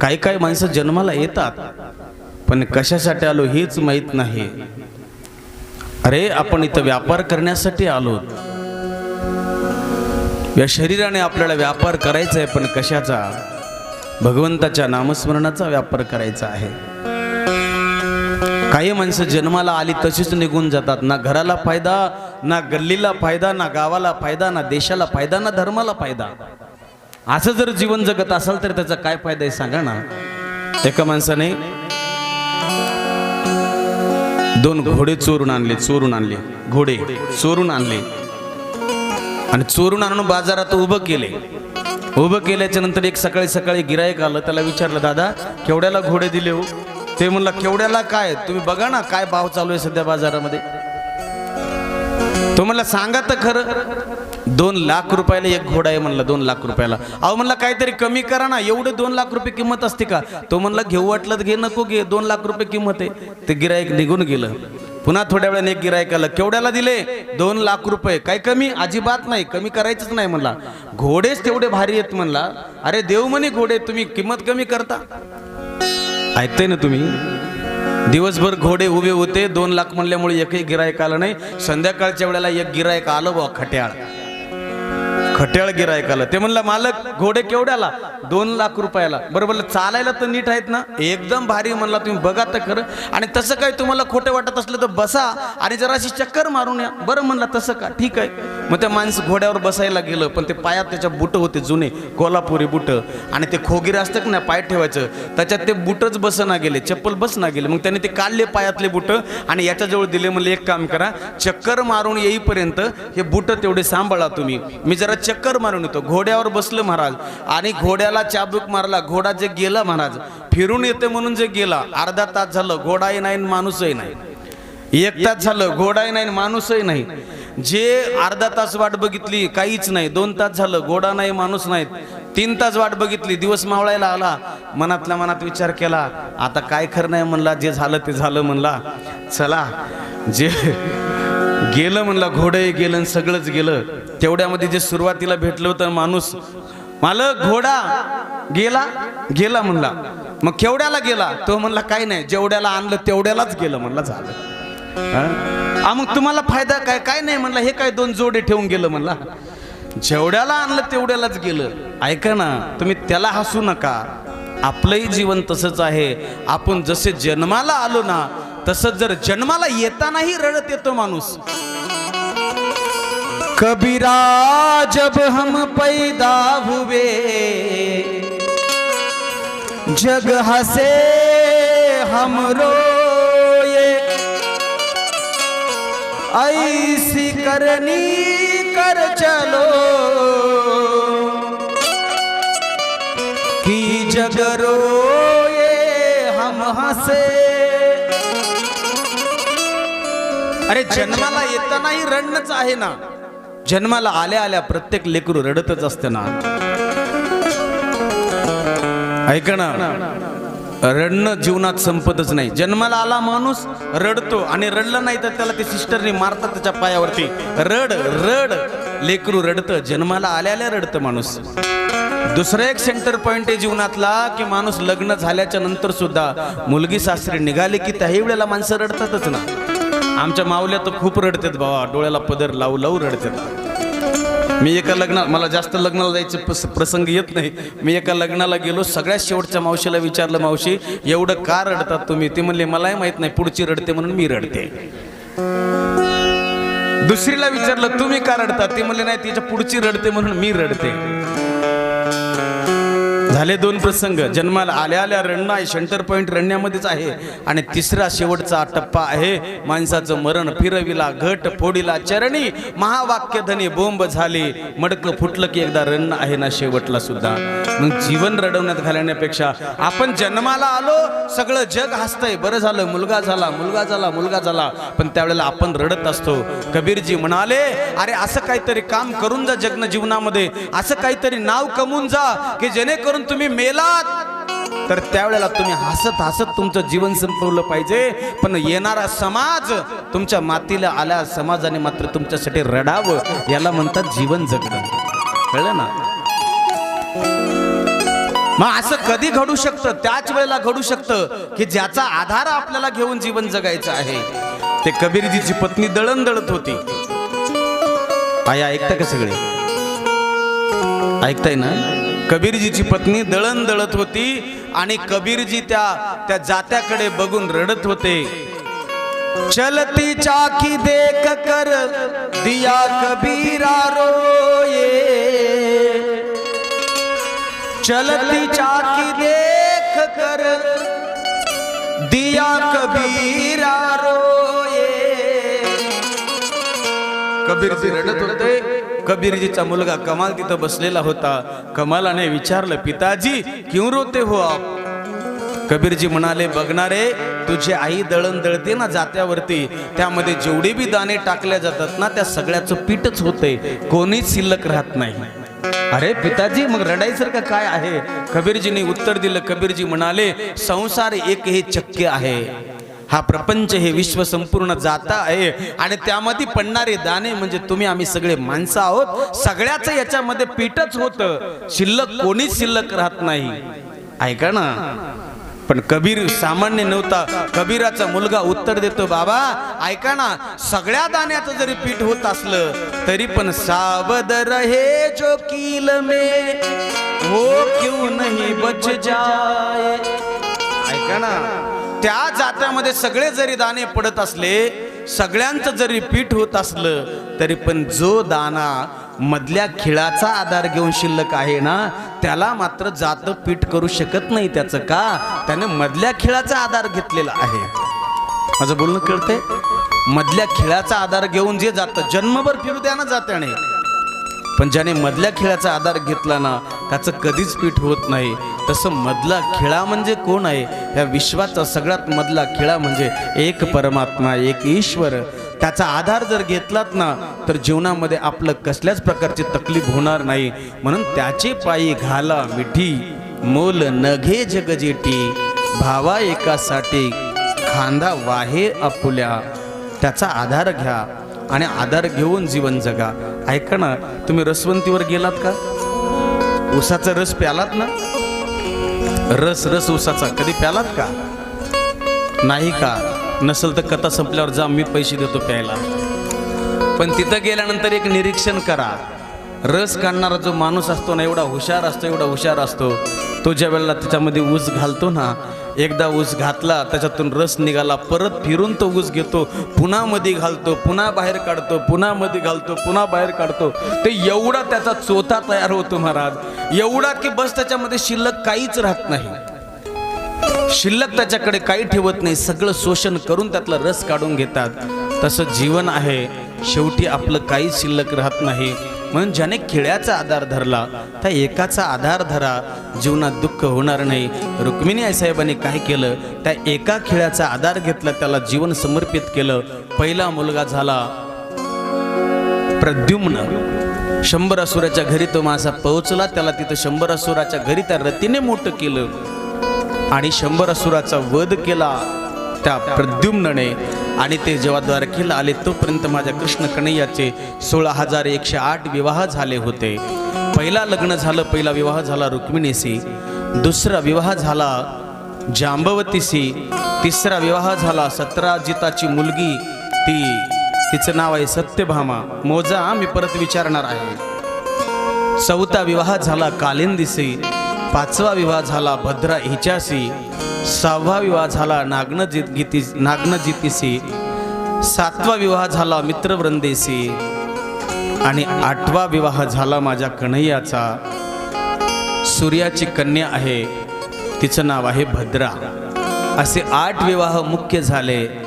काही काही माणसं जन्माला येतात पण कशासाठी आलो हेच माहीत नाही. अरे आपण इथं व्यापार करण्यासाठी आलो. या शरीराने आपल्याला व्यापार करायचा आहे पण कशाचा? भगवंताच्या नामस्मरणाचा व्यापार करायचा आहे. काही माणसं जन्माला आली तशीच निघून जातात. ना घराला फायदा ना गल्लीला फायदा ना गावाला फायदा ना देशाला फायदा ना धर्माला फायदा. असं जर जीवन जगत असाल तर त्याचा काय फायदा आहे सांगा ना? एका माणसाने दोन घोडे चोरून आणले चोरून आणले. घोडे चोरून आणले. आणि चोरून आणून बाजारात उभं केले. उभं केल्याच्यानंतर एक सकाळी सकाळी गिरायक आलं. त्याला विचारलं दादा केवढ्याला घोडे दिले हो? ते म्हणलं केवढ्याला काय? तुम्ही बघा ना काय भाव चालू आहे सध्या बाजारामध्ये? तो म्हणला सांगा तर खरं. दोन लाख रुपयाला एक घोडा आहे म्हणलं दोन लाख रुपयाला. अहो म्हणला काहीतरी कमी करा ना एवढे दोन लाख रुपये किंमत असते का? तो म्हणला घेऊ वाटलं तर घे नको घे दोन लाख रुपये किंमत आहे. ते गिरायक निघून गेलं. पुन्हा थोड्या वेळाने एक गिरायक आलं केवढ्याला दिले? दोन लाख रुपये. काय कमी? अजिबात नाही कमी करायचंच नाही म्हणला. घोडेच तेवढे भारी आहेत म्हणला. अरे देव म्हणे घोडे तुम्ही किंमत कमी करता. ऐकताय ना तुम्ही? दिवसभर घोडे उभे होते दोन लाख म्हणल्यामुळे एकही गिरायक आलं नाही. संध्याकाळच्या वेळेला एक गिरायक आलं बा खट्याळ. खट्याळ गिरायकाला. आलं ते म्हणलं मालक घोडे केवढ्याला? दोन लाख रुपयाला. बरं चालायला तर नीट आहेत ना? एकदम भारी म्हणला तुम्ही बघा तर खरं. आणि तसं काय तुम्हाला खोटं वाटत असलं तर बसा आणि जराशी चक्कर मारून या. बरं म्हणला तसं का? ठीक आहे. मग त्या माणसं घोड्यावर बसायला गेलं पण ते पायात त्याच्या बुट होते जुने कोल्हापुरी बुट. आणि ते खोगीर असतं का नाही पाय ठेवायचं त्याच्यात ते बुटच बसना गेले चप्पल बसना गेले. मग त्याने ते काढले पायातले बुट आणि याच्याजवळ दिले म्हणले एक काम करा चक्कर मारून येईपर्यंत हे बुट तेवढे सांभाळा तुम्ही. मी जरा चक्कर चक्कर मारून येतो. घोड्यावर बसलं महाराज. आणि घोड्याला चाबूक मारला. घोडा जे गेला महाराज फिरून येते म्हणून जे गेला अर्धा तास झालं घोडाही नाही आणि माणूसही नाही. एक तास झालं घोडाही नाही माणूसही नाही. जे अर्धा तास वाट बघितली काहीच नाही. दोन तास झालं घोडा नाही माणूस नाहीत तीन तास वाट बघितली दिवस मावळायला आला. मनातल्या मनात विचार केला आता काय खरं नाही म्हणला जे झालं ते झालं म्हणला. चला जे गेलं म्हणला घोडे गेलं आणि सगळंच गेलं. तेवढ्यामध्ये जे सुरुवातीला भेटलं होतं माणूस मालक घोडा गेला गेला म्हणला. मग केवढ्याला गेला? तो म्हणला काही नाही जेवढ्याला आणलं तेवढ्यालाच गेलं म्हणला झालं. मग तुम्हाला फायदा काय? काय नाही म्हणला हे काय दोन जोडे ठेवून गेलं म्हणला. जेवढ्याला आणलं तेवढ्यालाच गेलं. ऐका ना तुम्ही त्याला हसू नका. आपलंही जीवन तसंच आहे. आपण जसे जन्माला आलो ना तसंच जर जन्माला येतानाही रडत येतो माणूस. कबीरा जब हम पैदा हुए जग हसे हम रोये ऐसी करनी कर चलो कि जग रोये हम हसे। अरे जन्माला येतानाही रडणंच आहे ना. जन्माला आल्या आल्या प्रत्येक लेकरू रडतच असते ना. ऐक ना. रडणं जीवनात संपतच नाही. जन्माला आला माणूस रडतो आणि रडलं नाही तर त्याला ते सिस्टरने मारतात त्याच्या पायावरती. रड रड. लेकरू रडतं जन्माला आल्या आल्या रडतं माणूस. दुसरा एक सेंटर पॉइंट आहे जीवनातला की माणूस लग्न झाल्याच्यानंतर सुद्धा मुलगी सासरी निघाली की त्याही वेळेला माणसं रडतातच ना. आमच्या माऊल्या तर खूप रडतात बाबा डोळ्याला पदर लावू लावू रडतात. मी एका लग्नात मला जास्त लग्नाला जायचे प्रसंग येत नाही. मी एका लग्नाला गेलो सगळ्यात शेवटच्या मावशीला विचारलं मावशी एवढं का रडतात तुम्ही? ते म्हणले मलाही माहीत नाही पुढची रडते म्हणून मी रडते. दुसरीला विचारलं तुम्ही का रडता? ते म्हणले नाही तिच्या पुढची रडते म्हणून मी रडते. झाले दोन प्रसंग. जन्माला आल्या आल्या रणणं आहे. सेंटर पॉईंट रडण्यामध्येच आहे. आणि तिसरा शेवटचा टप्पा आहे. माणसाचं मरण फिरविला घट फोडीला चरणी महावाक्य धनी बोंब झाली. मडकं फुटलं की एकदा रडणं आहे ना शेवटला सुद्धा. मग जीवन रडवण्यात घालण्यापेक्षा आपण जन्माला आलो सगळं जग हसतंय. बरं झालं मुलगा झाला मुलगा झाला मुलगा झाला. पण त्यावेळेला आपण रडत असतो. कबीरजी म्हणाले अरे असं काहीतरी काम करून जा जगन जीवनामध्ये. असं काहीतरी नाव कमवून जा की जेणेकरून तुम्ही मेलात तर त्यावेळेला तुम्ही हसत हसत तुमचं जीवन संपवलं पाहिजे. पण येणारा समाज तुमच्या मातीला आल्या समाजाने मात्र तुमच्यासाठी रडावं याला म्हणतात जीवन जगणं. कळलं ना? मग असं कधी घडू शकतं? त्याच वेळेला घडू शकतं की ज्याचा आधार आपल्याला घेऊन जीवन जगायचं आहे. ते कबीरजीची पत्नी दळण दळत होती. आया ऐकता का सगळे? ऐकताय ना? कबीरजीची पत्नी दळण दळत होती आणि कबीरजी त्या त्या जात्याकडे बघून रडत होते. चलती चाकी देख कर दिया कबीरा रोये. चलती चाकी देख कर दिया कबीरा रोये. कबीरजी रडत होते. कबीरजीचा मुलगा कमाल तिथं बसलेला होता. कमालाने विचारलं पिताजी क्यों रोते हो आप? कबीरजी म्हणाले बघणारे तुझी आई दळण दळते ना जात्यावरती. त्यामध्ये जेवढे बी दाणे टाकल्या जातात ना त्या सगळ्याचं पीठच होते. कोणीच शिल्लक राहत नाही. अरे पिताजी मग रडायसारखं काय आहे? कबीरजीने उत्तर दिलं. कबीरजी म्हणाले संसार एक हे चक्के आहे. हा प्रपंच हे विश्व संपूर्ण जाता आहे. आणि त्यामध्ये पडणारे दाणे म्हणजे तुम्ही आम्ही सगळे माणसं आहोत. सगळ्याच याच्यामध्ये पीठच होतं. शिल्लक कोणीच शिल्लक राहत नाही. ऐका ना. पण कबीर सामान्य नव्हता. कबीराचा मुलगा उत्तर देतो बाबा ऐका ना. सगळ्या दाण्याचं जरी पीठ होत असलं तरी पण सावध रहे जो किल में. हो क्यों नहीं बच जाए. ऐका ना. त्या जात्यामध्ये सगळे जरी दाणे पडत असले सगळ्यांचं जरी पीठ होत असलं तरी पण जो दाना मधल्या खिळाचा आधार घेऊन शिल्लक आहे ना त्याला मात्र जात पीठ करू शकत नाही त्याचं का? त्याने मधल्या खिळाचा आधार घेतलेला आहे. माझं बोलणं कळतंय? मधल्या खिळाचा आधार घेऊन जे जातं जन्मभर फिरू द्या ना जात्याने. पण ज्याने मधल्या खेळाचा आधार घेतला ना त्याचं कधीच पीठ होत नाही. तसं मधला खेळा म्हणजे कोण आहे? या विश्वाचा सगळ्यात मधला खेळा म्हणजे एक परमात्मा एक ईश्वर. त्याचा आधार जर घेतलात ना तर जीवनामध्ये आपलं कसल्याच प्रकारची तकलीफ होणार नाही. म्हणून त्याचे पायी घाला मिठी. मोल नघे जगजेटी. भावा एकासाठी खांदा वाहे आपुल्या. त्याचा आधार घ्या आणि आधार घेऊन जीवन जगा. ऐका ना तुम्ही रसवंतीवर गेलात का? उसाचा रस प्यालात ना? रस रस उसाचा. कधी प्यालात का? नाही का? नसल तर कथा संपल्यावर जा मी पैसे देतो प्यायला. पण तिथं गेल्यानंतर एक निरीक्षण करा. रस काढणारा जो माणूस असतो ना एवढा हुशार असतो एवढा हुशार असतो. तो ज्या वेळेला त्याच्यामध्ये ऊस घालतो ना एकदा ऊस घातला त्याच्यातून रस निघाला परत फिरून तो ऊस घेतो पुन्हा मध्ये घालतो पुन्हा बाहेर काढतो पुन्हा मध्ये घालतो पुन्हा बाहेर काढतो. ते एवढा त्याचा चोथा तयार होतो महाराज. एवढा की बस त्याच्यामध्ये शिल्लक काहीच राहत नाही. शिल्लक त्याच्याकडे काही ठेवत नाही. सगळं शोषण करून त्यातला रस काढून घेतात. तसं जीवन आहे. शेवटी आपलं काहीच शिल्लक राहत नाही. म्हणून ज्याने खेळ्याचा आधार धरला त्या एकाचा आधार धरा जीवनात दुःख होणार नाही. रुक्मिणी आईसाहेबांनी काय केलं? त्या एका खेळाचा आधार घेतला त्याला जीवन समर्पित केलं. पहिला मुलगा झाला प्रद्युम्न. शंभर असुराच्या घरी तो माझा पोहोचला त्याला तिथं शंभर असुराच्या घरी त्या रतीने मोठं केलं. आणि शंभर असुराचा वध केला त्या प्रद्युम्नने. आणि ते जेव्हा द्वारकेला आले तोपर्यंत माझ्या कृष्ण कन्हैयाचे सोळा हजार एकशे आठ विवाह झाले होते. पहिला लग्न झालं पहिला विवाह झाला रुक्मिणीशी दुसरा विवाह झाला जांबवतीशी तिसरा विवाह झाला सत्राजिताची मुलगी ती. तिचं नाव आहे सत्यभामा. मोजा मी परत विचारणार आहे. चौथा विवाह झाला कालिंदीशी पाचवा विवाह झाला भद्रा हिच्याशी सहावा विवाह झाला नागनजित गीती नागनजितीशी सातवा विवाह झाला मित्रवृंदेशी आणि आठवा विवाह झाला माझ्या कन्हैयाचा. सूर्याची कन्या आहे तिचं नाव आहे भद्रा. असे आठ विवाह मुख्य झाले.